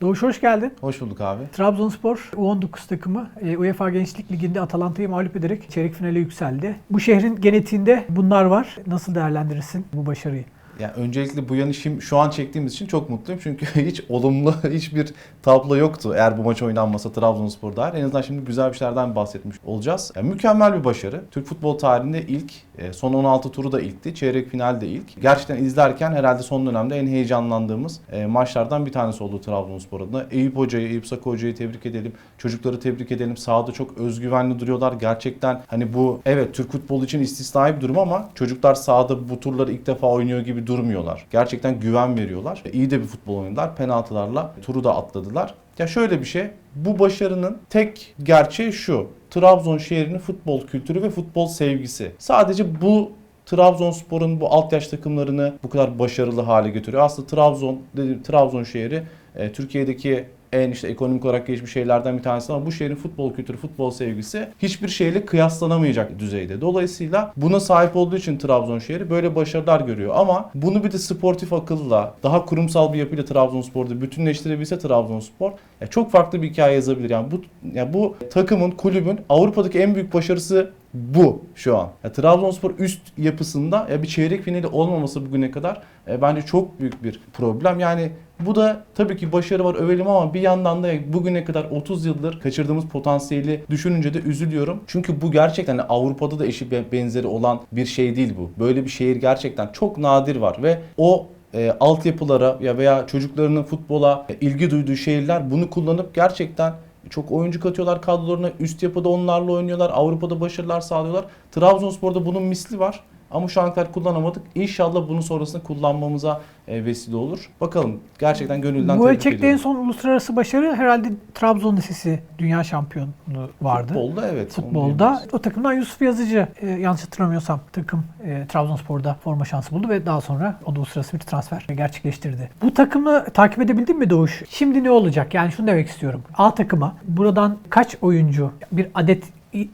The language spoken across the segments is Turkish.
Doğuş hoş geldin. Hoş bulduk abi. Trabzonspor U19 takımı e, UEFA Gençlik Ligi'nde Atalanta'yı mağlup ederek çeyrek finale yükseldi. Bu şehrin genetiğinde bunlar var. Nasıl değerlendirirsin bu başarıyı? Yani öncelikle bu yanışım şu an çektiğimiz için çok mutluyum. Çünkü hiç olumlu hiçbir tablo yoktu eğer bu maç oynanmasa Trabzonspor dair. En azından şimdi güzel bir şeylerden bahsetmiş olacağız. Yani mükemmel bir başarı. Türk futbol tarihinde ilk, e, son 16 turu da ilkti. Çeyrek final de ilk. Gerçekten izlerken herhalde son dönemde en heyecanlandığımız e, maçlardan bir tanesi oldu Trabzonspor adına. Eyüp Hoca'yı, Eyüp Saka Hoca'yı tebrik edelim. Çocukları tebrik edelim. Sahada çok özgüvenli duruyorlar. Gerçekten hani bu evet Türk futbolu için istisnai bir durum ama çocuklar sahada bu turları ilk defa oynuyor gibi durmuyorlar. Gerçekten güven veriyorlar. İyi de bir futbol oynadılar. Penaltılarla turu da atladılar. Ya şöyle bir şey. Bu başarının tek gerçeği şu. Trabzon şehrinin futbol kültürü ve futbol sevgisi. Sadece bu Trabzonspor'un bu alt yaş takımlarını bu kadar başarılı hale getiriyor. Aslında Trabzon dediğim Trabzon şehri e, Türkiye'deki en işte ekonomik olarak gelişmiş şehirlerden bir tanesi ama bu şehrin futbol kültürü, futbol sevgisi hiçbir şeyle kıyaslanamayacak düzeyde. Dolayısıyla buna sahip olduğu için Trabzon şehri böyle başarılar görüyor. Ama bunu bir de sportif akılla, daha kurumsal bir yapıyla Trabzonspor'da bütünleştirebilse Trabzonspor ya çok farklı bir hikaye yazabilir. Yani bu ya bu takımın, kulübün Avrupa'daki en büyük başarısı bu şu an. Ya, Trabzonspor üst yapısında ya bir çeyrek finali olmaması bugüne kadar e, bence çok büyük bir problem. Yani bu da tabii ki başarı var övelim ama bir yandan da bugüne kadar 30 yıldır kaçırdığımız potansiyeli düşününce de üzülüyorum. Çünkü bu gerçekten Avrupa'da da eşi be- benzeri olan bir şey değil bu. Böyle bir şehir gerçekten çok nadir var ve o e, altyapılara ya veya çocuklarının futbola e, ilgi duyduğu şehirler bunu kullanıp gerçekten çok oyuncu katıyorlar kadrolarına. Üst yapıda onlarla oynuyorlar. Avrupa'da başarılar sağlıyorlar. Trabzonspor'da bunun misli var. Ama şu ana kadar kullanamadık. İnşallah bunun sonrasında kullanmamıza e, vesile olur. Bakalım. Gerçekten gönülden bu ölçekte en son uluslararası başarı herhalde Trabzon Lisesi dünya şampiyonluğu vardı. Futbolda evet. Futbolda. O takımdan Yusuf Yazıcı e, yanlış hatırlamıyorsam takım e, Trabzonspor'da forma şansı buldu ve daha sonra o da uluslararası bir transfer gerçekleştirdi. Bu takımı takip edebildin mi Doğuş? Şimdi ne olacak? Yani şunu demek istiyorum. A takıma buradan kaç oyuncu bir adet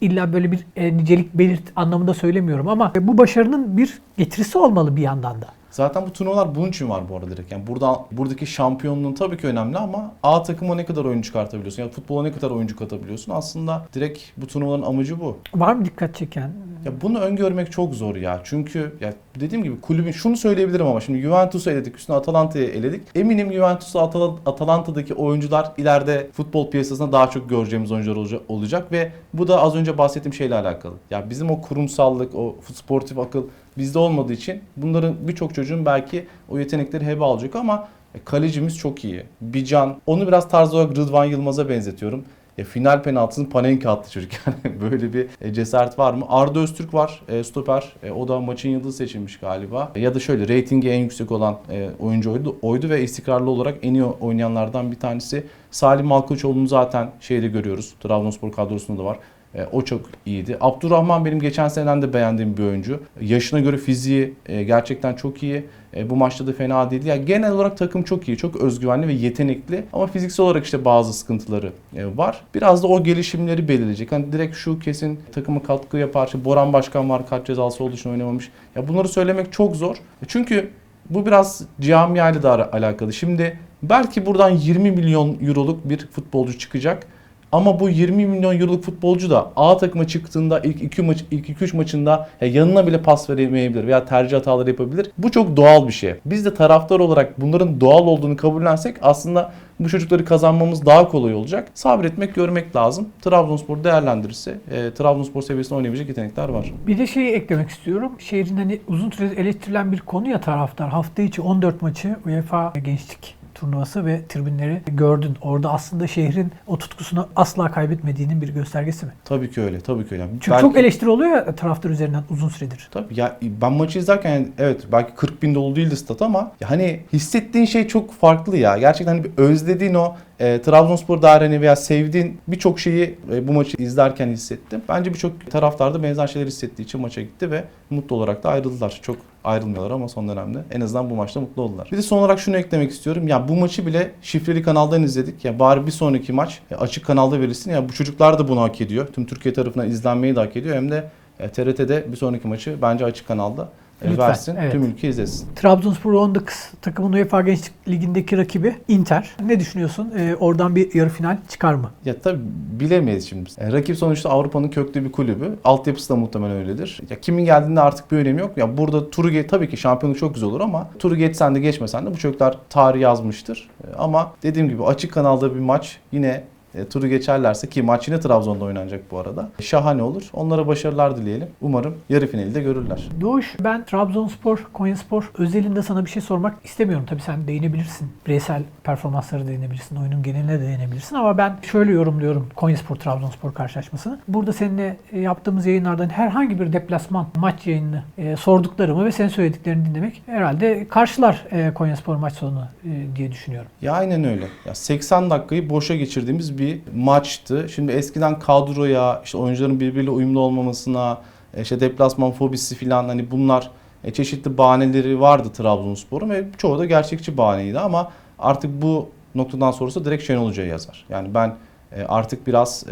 illa böyle bir e, nicelik belirt anlamında söylemiyorum ama bu başarının bir getirisi olmalı bir yandan da. Zaten bu turnuvalar bunun için var bu arada direkt. Yani burada buradaki şampiyonluğun tabii ki önemli ama A takıma ne kadar oyuncu çıkartabiliyorsun? Yani futbola ne kadar oyuncu katabiliyorsun? Aslında direkt bu turnuvaların amacı bu. Var mı dikkat çeken? Ya bunu öngörmek çok zor ya. Çünkü ya dediğim gibi kulübün şunu söyleyebilirim ama şimdi Juventus'u eledik, üstüne Atalanta'yı eledik. Eminim Juventus'u Atal- Atalanta'daki oyuncular ileride futbol piyasasında daha çok göreceğimiz oyuncular olacak, olacak ve bu da az önce bahsettiğim şeyle alakalı. Ya bizim o kurumsallık, o sportif akıl bizde olmadığı için bunların birçok çocuğun belki o yetenekleri hebe alacak ama e, kalecimiz çok iyi. Bican, onu biraz tarz olarak Rıdvan Yılmaz'a benzetiyorum. E, final penaltısını Panenka attı çocuk yani böyle bir e, cesaret var mı? Arda Öztürk var e, stoper. E, o da maçın yıldızı seçilmiş galiba. E, ya da şöyle reytingi en yüksek olan e, oyuncu oydu, oydu ve istikrarlı olarak en iyi oynayanlardan bir tanesi. Salim Malkoçoğlu'nu zaten şeyde görüyoruz. Trabzonspor kadrosunda da var. E, o çok iyiydi. Abdurrahman benim geçen seneden de beğendiğim bir oyuncu. Yaşına göre fiziği e, gerçekten çok iyi. E, bu maçta da fena değildi. Yani genel olarak takım çok iyi, çok özgüvenli ve yetenekli. Ama fiziksel olarak işte bazı sıkıntıları e, var. Biraz da o gelişimleri belirleyecek. Hani direkt şu kesin takıma katkı yapar. İşte Boran Başkan var, kart cezası olduğu için oynamamış. Ya bunları söylemek çok zor. E, Çünkü bu biraz camiayla da alakalı. Şimdi belki buradan 20 milyon euroluk bir futbolcu çıkacak. Ama bu 20 milyon euroluk futbolcu da A takıma çıktığında ilk 2 maç ilk 2 3 maçında ya yanına bile pas veremeyebilir veya tercih hataları yapabilir. Bu çok doğal bir şey. Biz de taraftar olarak bunların doğal olduğunu kabullensek aslında bu çocukları kazanmamız daha kolay olacak. Sabretmek, görmek lazım. Trabzonspor değerlendirirse e, Trabzonspor seviyesinde oynayabilecek yetenekler var. Bir de şeyi eklemek istiyorum. Şehrin hani uzun süredir eleştirilen bir konu ya taraftar. Hafta içi 14 maçı UEFA Gençlik turnuvası ve tribünleri gördün. Orada aslında şehrin o tutkusunu asla kaybetmediğinin bir göstergesi mi? Tabii ki öyle, tabii ki öyle. Çünkü Belki- çok eleştiri oluyor ya taraftar üzerinden uzun süredir. Tabii ya ben maçı izlerken yani evet belki 40 bin dolu değildi stat ama hani hissettiğin şey çok farklı ya. Gerçekten hani bir özlediğin o e, Trabzonspor daireni veya sevdiğin birçok şeyi e, bu maçı izlerken hissettim. Bence birçok taraftar da benzer şeyler hissettiği için maça gitti ve mutlu olarak da ayrıldılar. Çok ayrılmıyorlar ama son dönemde en azından bu maçta mutlu oldular. Bir de son olarak şunu eklemek istiyorum. Ya bu maçı bile şifreli kanaldan izledik. Ya bari bir sonraki maç e, açık kanalda verilsin. Ya bu çocuklar da bunu hak ediyor. Tüm Türkiye tarafından izlenmeyi de hak ediyor. Hem de e, TRT'de bir sonraki maçı bence açık kanalda Lütfen, versin. evet. Tüm ülke izlesin. Trabzonspor 19 takımın UEFA Gençlik Ligi'ndeki rakibi Inter. Ne düşünüyorsun? Ee, oradan bir yarı final çıkar mı? Ya tabii bilemeyiz şimdi. E, rakip sonuçta Avrupa'nın köklü bir kulübü. Altyapısı da muhtemelen öyledir. Ya kimin geldiğinde artık bir önemi yok. Ya burada turu ge- tabii ki şampiyonluk çok güzel olur ama turu geçsen de geçmesen de bu çocuklar tarih yazmıştır. E, ama dediğim gibi açık kanalda bir maç yine e, turu geçerlerse ki maç yine Trabzon'da oynanacak bu arada. Şahane olur. Onlara başarılar dileyelim. Umarım yarı finali de görürler. Doğuş, ben Trabzonspor, Konyaspor özelinde sana bir şey sormak istemiyorum. Tabii sen değinebilirsin. Bireysel performansları değinebilirsin. Oyunun geneline de değinebilirsin. Ama ben şöyle yorumluyorum Konyaspor Trabzonspor karşılaşmasını. Burada seninle e, yaptığımız yayınlardan herhangi bir deplasman maç yayınını e, sorduklarımı ve senin söylediklerini dinlemek herhalde karşılar e, Konyaspor maç sonu e, diye düşünüyorum. Ya aynen öyle. Ya 80 dakikayı boşa geçirdiğimiz bir maçtı. Şimdi eskiden kadroya, işte oyuncuların birbiriyle uyumlu olmamasına, e, işte deplasman fobisi falan hani bunlar e, çeşitli bahaneleri vardı Trabzonspor'un ve çoğu da gerçekçi bahaneydi ama artık bu noktadan sonrası direkt Şenol Hoca'ya yazar. Yani ben e, artık biraz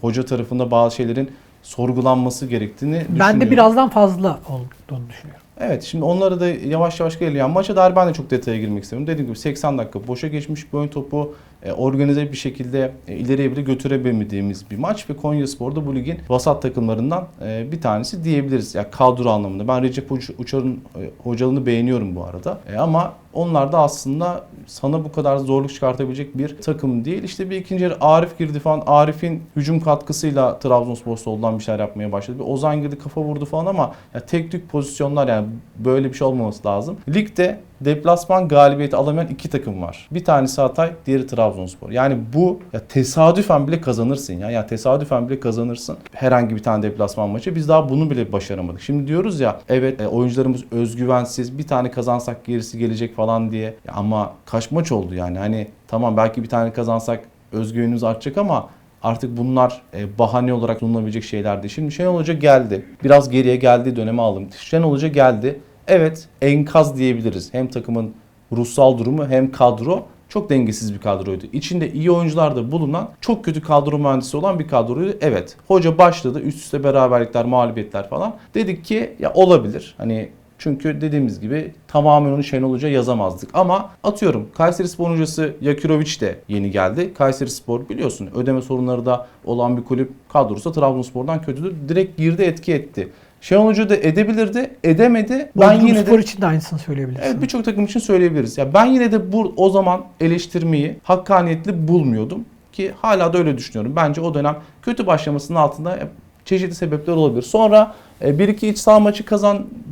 hoca tarafında bazı şeylerin sorgulanması gerektiğini düşünüyorum. Ben de birazdan fazla olduğunu düşünüyorum. Evet şimdi onlara da yavaş yavaş geliyor. Yani maça dair ben de çok detaya girmek istemiyorum. Dediğim gibi 80 dakika boşa geçmiş bir oyun topu e, organize bir şekilde e, ileriye bile götürebilmediğimiz bir maç ve Konya Spor'da bu ligin vasat takımlarından e, bir tanesi diyebiliriz. Yani kadro anlamında. Ben Recep Uç- Uçar'ın hocalığını beğeniyorum bu arada. Ama onlar da aslında sana bu kadar zorluk çıkartabilecek bir takım değil. İşte bir ikinci yarı Arif girdi falan. Arif'in hücum katkısıyla Trabzonspor soldan bir şeyler yapmaya başladı. Bir Ozan girdi kafa vurdu falan ama ya tek tük pozisyonlar yani böyle bir şey olmaması lazım. Ligde deplasman galibiyeti alamayan iki takım var. Bir tanesi Hatay, diğeri Trabzonspor. Yani bu ya tesadüfen bile kazanırsın ya. Ya tesadüfen bile kazanırsın. Herhangi bir tane deplasman maçı. Biz daha bunu bile başaramadık. Şimdi diyoruz ya evet e, oyuncularımız özgüvensiz. Bir tane kazansak gerisi gelecek falan diye. Ya ama kaç maç oldu yani? Hani tamam belki bir tane kazansak özgüvenimiz artacak ama Artık bunlar e, bahane olarak sunulabilecek şeyler değil. Şimdi Şenol Hoca geldi. Biraz geriye geldiği dönemi aldım. Şenol Hoca geldi. Evet enkaz diyebiliriz. Hem takımın ruhsal durumu hem kadro çok dengesiz bir kadroydu. İçinde iyi oyuncular da bulunan çok kötü kadro mühendisi olan bir kadroydu. Evet hoca başladı üst üste beraberlikler mağlubiyetler falan. Dedik ki ya olabilir. Hani çünkü dediğimiz gibi tamamen onu Şenol Hoca yazamazdık. Ama atıyorum Kayseri Spor hocası Yakirovic de yeni geldi. Kayseri Spor biliyorsun ödeme sorunları da olan bir kulüp kadrosu da Trabzonspor'dan kötüdür. Direkt girdi etki etti. Şenol Hoca da edebilirdi, edemedi. Ben Bodrum yine Spor de için de aynısını söyleyebilirsin. Evet birçok takım için söyleyebiliriz. Ya ben yine de bu o zaman eleştirmeyi hakkaniyetli bulmuyordum ki hala da öyle düşünüyorum. Bence o dönem kötü başlamasının altında çeşitli sebepler olabilir. Sonra e, 1-2 iç saha maçı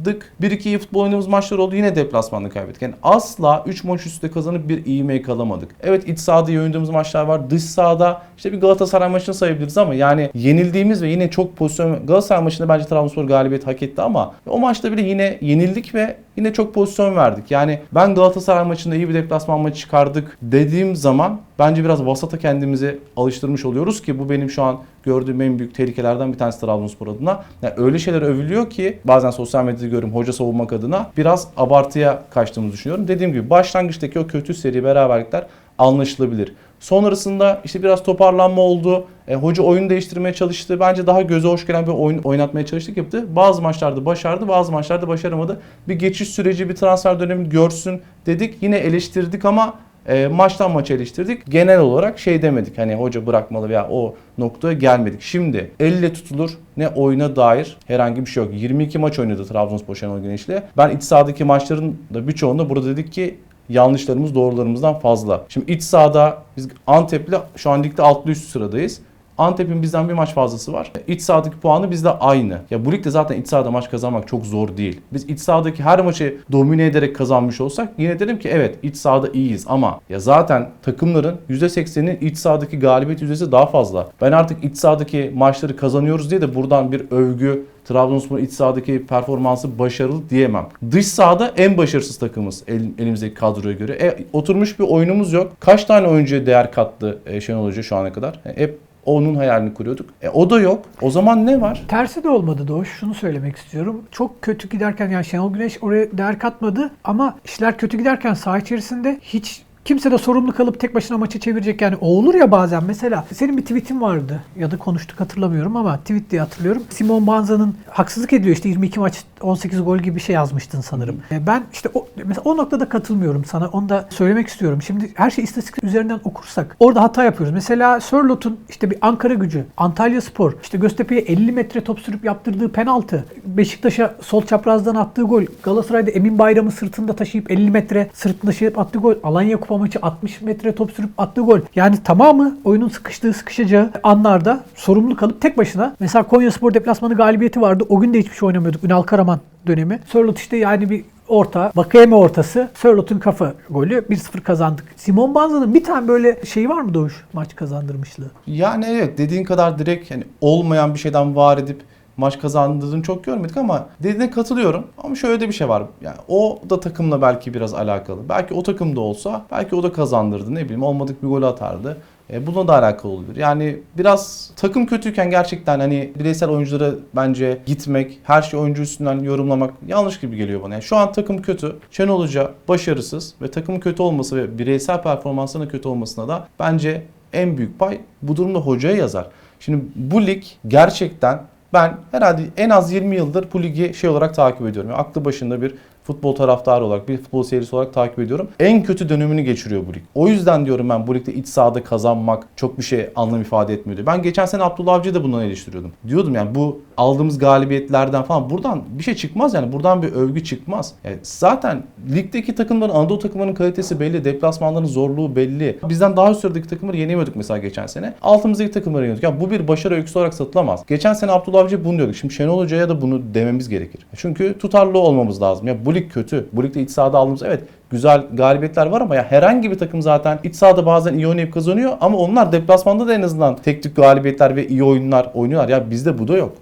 kazandık. 1-2 iyi futbol oynadığımız maçlar oldu. Yine deplasmanda kaybettik. Yani asla 3 maç üstte kazanıp bir ivme yakalamadık. Evet iç sahada iyi oynadığımız maçlar var. Dış sahada işte bir Galatasaray maçını sayabiliriz ama yani yenildiğimiz ve yine çok pozisyon Galatasaray maçında bence Trabzonspor galibiyet hak etti ama o maçta bile yine yenildik ve yine çok pozisyon verdik. Yani ben Galatasaray maçında iyi bir deplasman maçı çıkardık dediğim zaman bence biraz vasata kendimizi alıştırmış oluyoruz ki bu benim şu an gördüğüm en büyük tehlikelerden bir tanesi Trabzonspor adına. Yani öyle şeyler övülüyor ki bazen sosyal medyada görüyorum hoca savunmak adına biraz abartıya kaçtığımızı düşünüyorum. Dediğim gibi başlangıçtaki o kötü seri beraberlikler anlaşılabilir. Sonrasında işte biraz toparlanma oldu. E, hoca oyun değiştirmeye çalıştı. Bence daha göze hoş gelen bir oyun oynatmaya çalıştık yaptı. Bazı maçlarda başardı, bazı maçlarda başaramadı. Bir geçiş süreci, bir transfer dönemi görsün dedik. Yine eleştirdik ama e, maçtan maça eleştirdik. Genel olarak şey demedik. Hani hoca bırakmalı veya o noktaya gelmedik. Şimdi elle tutulur ne oyuna dair herhangi bir şey yok. 22 maç oynadı Trabzonspor Şenol Güneş'le. Ben iç sahadaki maçların da birçoğunda burada dedik ki yanlışlarımız doğrularımızdan fazla. Şimdi iç sahada biz Antep'le şu an ligde altlı üst sıradayız. Antep'in bizden bir maç fazlası var. İç sahadaki puanı bizde aynı. Ya bu ligde zaten iç sahada maç kazanmak çok zor değil. Biz iç sahadaki her maçı domine ederek kazanmış olsak yine derim ki evet iç sahada iyiyiz ama ya zaten takımların %80'inin iç sahadaki galibiyet yüzdesi daha fazla. Ben artık iç sahadaki maçları kazanıyoruz diye de buradan bir övgü Trabzonspor iç sahadaki performansı başarılı diyemem. Dış sahada en başarısız takımız el- elimizdeki kadroya göre. E, oturmuş bir oyunumuz yok. Kaç tane oyuncuya değer kattı e, Şenol Hoca şu ana kadar? E, hep onun hayalini kuruyorduk. E, o da yok. O zaman ne var? Tersi de olmadı Doğuş. Şunu söylemek istiyorum. Çok kötü giderken yani Şenol Güneş oraya değer katmadı ama işler kötü giderken saha içerisinde hiç Kimse de sorumlu kalıp tek başına maçı çevirecek yani o olur ya bazen mesela senin bir tweetin vardı ya da konuştuk hatırlamıyorum ama tweet diye hatırlıyorum. Simon Banza'nın haksızlık ediyor işte 22 maç 18 gol gibi bir şey yazmıştın sanırım. E, Ben işte o, mesela o noktada katılmıyorum sana onu da söylemek istiyorum. Şimdi her şey istatistik üzerinden okursak orada hata yapıyoruz. Mesela Sörlot'un işte bir Ankara gücü, Antalya Spor, işte Göztepe'ye 50 metre top sürüp yaptırdığı penaltı, Beşiktaş'a sol çaprazdan attığı gol, Galatasaray'da Emin Bayram'ı sırtında taşıyıp 50 metre sırtında taşıyıp attığı gol, Alanya Kupa maçı 60 metre top sürüp attığı gol. Yani tamamı oyunun sıkıştığı sıkışacağı anlarda sorumlu kalıp tek başına mesela Konya Spor deplasmanı galibiyeti vardı. O gün de hiçbir şey oynamıyorduk. Ünal Karaman dönemi. Sörlot işte yani bir orta, Bakayeme ortası, Sörlot'un kafa golü 1-0 kazandık. Simon Banza'nın bir tane böyle şeyi var mı Doğuş maç kazandırmışlığı? Yani evet dediğin kadar direkt hani olmayan bir şeyden var edip maç kazandırdığını çok görmedik ama dediğine katılıyorum. Ama şöyle de bir şey var. Yani o da takımla belki biraz alakalı. Belki o takımda olsa belki o da kazandırdı. Ne bileyim olmadık bir gol atardı. E, buna da alakalı olabilir. Yani biraz takım kötüyken gerçekten hani bireysel oyunculara bence gitmek, her şey oyuncu üstünden yorumlamak yanlış gibi geliyor bana. Yani şu an takım kötü. Şenol Hoca başarısız ve takım kötü olması ve bireysel performansının kötü olmasına da bence en büyük pay bu durumda hocaya yazar. Şimdi bu lig gerçekten ben herhalde en az 20 yıldır bu ligi şey olarak takip ediyorum. Yani aklı başında bir futbol taraftarı olarak, bir futbol seyircisi olarak takip ediyorum. En kötü dönemini geçiriyor bu lig. O yüzden diyorum ben bu ligde iç sahada kazanmak çok bir şey anlam ifade etmiyordu. Ben geçen sene Abdullah Avcı'yı da bundan eleştiriyordum. Diyordum yani bu aldığımız galibiyetlerden falan buradan bir şey çıkmaz yani. Buradan bir övgü çıkmaz. Yani zaten ligdeki takımların, Anadolu takımlarının kalitesi belli. Deplasmanların zorluğu belli. Bizden daha üst sıradaki takımları yenemiyorduk mesela geçen sene. Altımızdaki takımları yeniyorduk. Yani bu bir başarı öyküsü olarak satılamaz. Geçen sene Abdullah Avcı bunu diyorduk. Şimdi Şenol Hoca'ya da bunu dememiz gerekir. Çünkü tutarlı olmamız lazım. Ya bu lig kötü. Bu ligde iç sahada aldığımız evet güzel galibiyetler var ama ya herhangi bir takım zaten iç sahada bazen iyi oynayıp kazanıyor ama onlar deplasmanda da en azından tek tük galibiyetler ve iyi oyunlar oynuyorlar. Ya bizde bu da yok.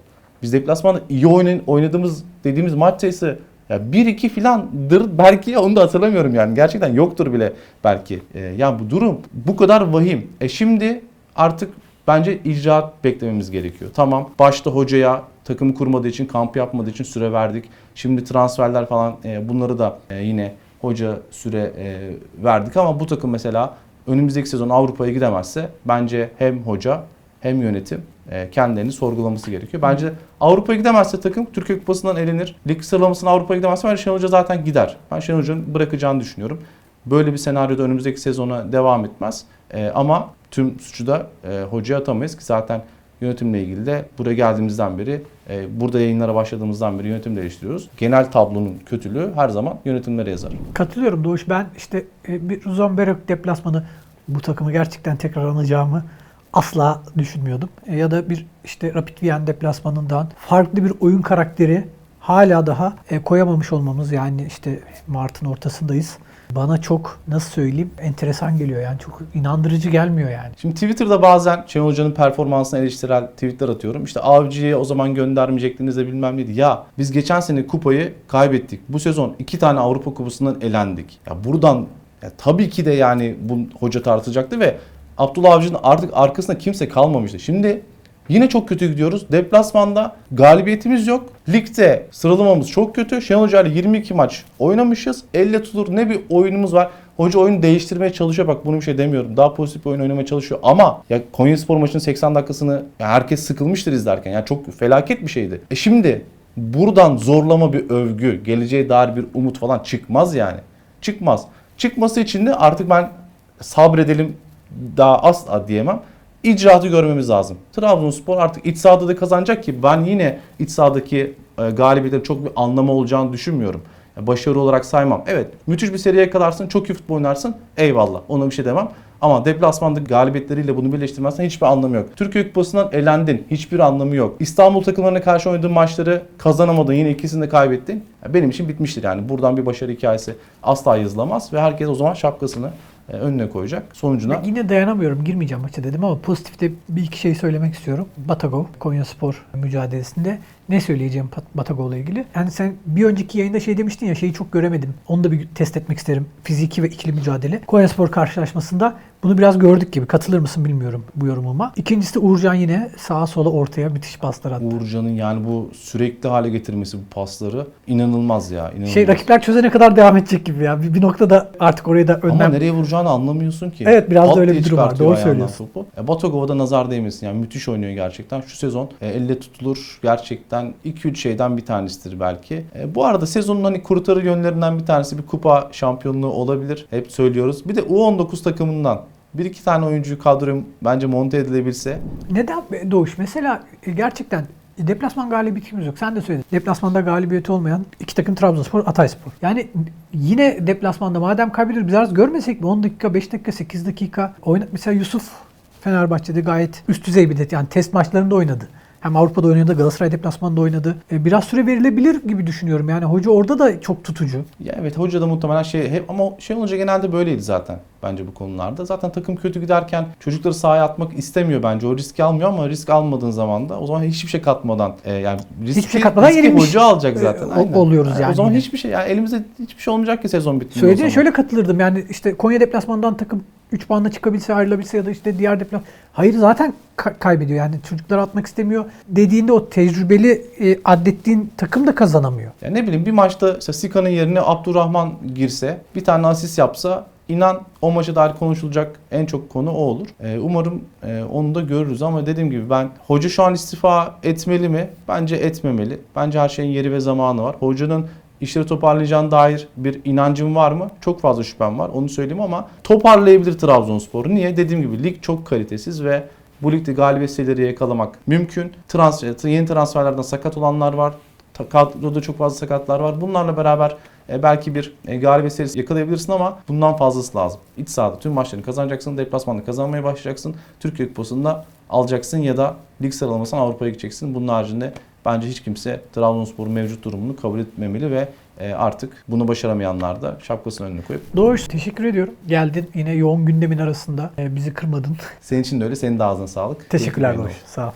Biz deplasmanda iyi oynadığımız dediğimiz maç sayısı ya 1-2 filandır belki onu da hatırlamıyorum yani. Gerçekten yoktur bile belki. Ee, ya bu durum bu kadar vahim. E şimdi artık bence icraat beklememiz gerekiyor. Tamam başta hocaya takımı kurmadığı için, kamp yapmadığı için süre verdik. Şimdi transferler falan e, bunları da e, yine hoca süre e, verdik ama bu takım mesela önümüzdeki sezon Avrupa'ya gidemezse bence hem hoca hem yönetim e, kendilerini sorgulaması gerekiyor. Bence Avrupa'ya gidemezse takım Türkiye Kupası'ndan elenir. Lig sıralamasına Avrupa'ya gidemezse bence Şenol Hoca zaten gider. Ben Şenol Hoca'nın bırakacağını düşünüyorum. Böyle bir senaryoda önümüzdeki sezona devam etmez. E, ama tüm suçu da e, hocaya atamayız ki zaten yönetimle ilgili de buraya geldiğimizden beri, burada yayınlara başladığımızdan beri yönetimle eleştiriyoruz. Genel tablonun kötülüğü her zaman yönetimlere yazar. Katılıyorum Doğuş. Ben işte e, bir Ruzomberok deplasmanı bu takımı gerçekten tekrar anacağımı asla düşünmüyordum. E, Ya da bir işte Rapid Wien deplasmanından farklı bir oyun karakteri hala daha e, koyamamış olmamız yani işte Mart'ın ortasındayız. Bana çok nasıl söyleyeyim enteresan geliyor yani çok inandırıcı gelmiyor yani. Şimdi Twitter'da bazen Şenol Hoca'nın performansına eleştirel tweetler atıyorum. İşte Avcı'ya o zaman göndermeyecektiniz de bilmem neydi. Ya biz geçen sene kupayı kaybettik. Bu sezon iki tane Avrupa Kupası'ndan elendik. Ya buradan ya tabii ki de yani bu hoca tartacaktı ve Abdullah Avcı'nın artık arkasında kimse kalmamıştı. Şimdi Yine çok kötü gidiyoruz. Deplasmanda galibiyetimiz yok. Ligde sıralamamız çok kötü. Şenol Hoca ile 22 maç oynamışız. Elle tutulur ne bir oyunumuz var. Hoca oyunu değiştirmeye çalışıyor. Bak bunu bir şey demiyorum. Daha pozitif bir oyun oynamaya çalışıyor. Ama ya Konyaspor maçının 80 dakikasını herkes sıkılmıştır izlerken. Yani çok felaket bir şeydi. E şimdi buradan zorlama bir övgü, geleceğe dair bir umut falan çıkmaz yani. Çıkmaz. Çıkması için de artık ben sabredelim daha asla diyemem. İcraatı görmemiz lazım. Trabzonspor artık iç sahada da kazanacak ki ben yine iç sahadaki e, galibiyetlerin çok bir anlamı olacağını düşünmüyorum. Başarı olarak saymam. Evet müthiş bir seriye kalarsın, çok iyi futbol oynarsın. Eyvallah ona bir şey demem. Ama deplasmanda galibiyetleriyle bunu birleştirmezsen hiçbir anlamı yok. Türkiye Kupası'ndan elendin. Hiçbir anlamı yok. İstanbul takımlarına karşı oynadığın maçları kazanamadın. Yine ikisini de kaybettin. Benim için bitmiştir yani. Buradan bir başarı hikayesi asla yazılamaz ve herkes o zaman şapkasını önüne koyacak. Sonucuna Ve yine dayanamıyorum girmeyeceğim maça dedim ama pozitifte bir iki şey söylemek istiyorum. Batagov Konya Spor mücadelesinde ne söyleyeceğim Batagov'la ilgili? Yani sen bir önceki yayında şey demiştin ya şeyi çok göremedim. Onu da bir test etmek isterim. Fiziki ve ikili mücadele. Konya Spor karşılaşmasında Bunu biraz gördük gibi. Katılır mısın bilmiyorum bu yorumuma. İkincisi de Uğurcan yine sağa sola ortaya müthiş paslar attı. Uğurcan'ın yani bu sürekli hale getirmesi bu pasları inanılmaz ya. inanılmaz. Şey rakipler çözene kadar devam edecek gibi ya. Bir, bir noktada artık oraya da Ama önlem... nereye vuracağını anlamıyorsun ki. Evet, biraz da Pat öyle diye bir durum var. Doğru söylüyorsun. Topu. E, Batogova'da nazar değmesin. Yani müthiş oynuyor gerçekten. Şu sezon e, elle tutulur gerçekten 2-3 şeyden bir tanesidir belki. E, bu arada sezonun hani kurtarı yönlerinden bir tanesi bir kupa şampiyonluğu olabilir. Hep söylüyoruz. Bir de U19 takımından bir iki tane oyuncuyu kadroya bence monte edilebilse Neden Doğuş? Mesela e, gerçekten deplasman galibiyetimiz yok. Sen de söyledin. Deplasmanda galibiyeti olmayan iki takım Trabzonspor, Hatayspor. Yani yine deplasmanda madem kaybediyoruz biz artık görmesek mi? 10 dakika, 5 dakika, 8 dakika oynat. Mesela Yusuf Fenerbahçe'de gayet üst düzey bir de yani test maçlarında oynadı. Hem Avrupa'da oynadı, Galatasaray deplasmanında oynadı. E, Biraz süre verilebilir gibi düşünüyorum. Yani hoca orada da çok tutucu. Ya evet hoca da muhtemelen şey hep ama şey olunca genelde böyleydi zaten bence bu konularda. Zaten takım kötü giderken çocukları sahaya atmak istemiyor bence. O riski almıyor ama risk almadığın zaman da o zaman hiçbir şey katmadan e, yani riski, Hiçbir şey katmadan riski yenilmiş, hoca alacak zaten. e, aynen. oluyoruz O yani zaman yine. hiçbir şey yani elimizde hiçbir şey olmayacak ki sezon bittiğinde o Söylediğine şöyle katılırdım. Yani işte Konya deplasmandan takım 3 puanla çıkabilse ayrılabilse ya da işte diğer deplas Hayır zaten ka- kaybediyor. Yani çocuklar atmak istemiyor. Dediğinde o tecrübeli e, adettiğin takım da kazanamıyor. Ya ne bileyim bir maçta işte Sika'nın yerine Abdurrahman girse bir tane asist yapsa inan o maça dair konuşulacak en çok konu o olur. Ee, umarım e, onu da görürüz ama dediğim gibi ben hoca şu an istifa etmeli mi? Bence etmemeli. Bence her şeyin yeri ve zamanı var. Hocanın işleri toparlayacağına dair bir inancım var mı? Çok fazla şüphem var onu söyleyeyim ama toparlayabilir Trabzonspor'u. Niye? Dediğim gibi lig çok kalitesiz ve bu ligde galibiyet sayıları yakalamak mümkün. Transfer, yeni transferlerden sakat olanlar var. Kadroda çok fazla sakatlar var. Bunlarla beraber e, belki bir e, galibiyet serisi yakalayabilirsin ama bundan fazlası lazım. İç sahada tüm maçlarını kazanacaksın. Deplasmanda kazanmaya başlayacaksın. Türkiye Kupası'nda alacaksın ya da lig sıralamasından Avrupa'ya gideceksin. Bunun haricinde bence hiç kimse Trabzonspor'un mevcut durumunu kabul etmemeli ve e, artık bunu başaramayanlar da şapkasının önüne koyup Doğru. Teşekkür ediyorum. Geldin yine yoğun gündemin arasında. E, bizi kırmadın. senin için de öyle. Senin de ağzına sağlık. Teşekkürler Doğuş. Sağ ol.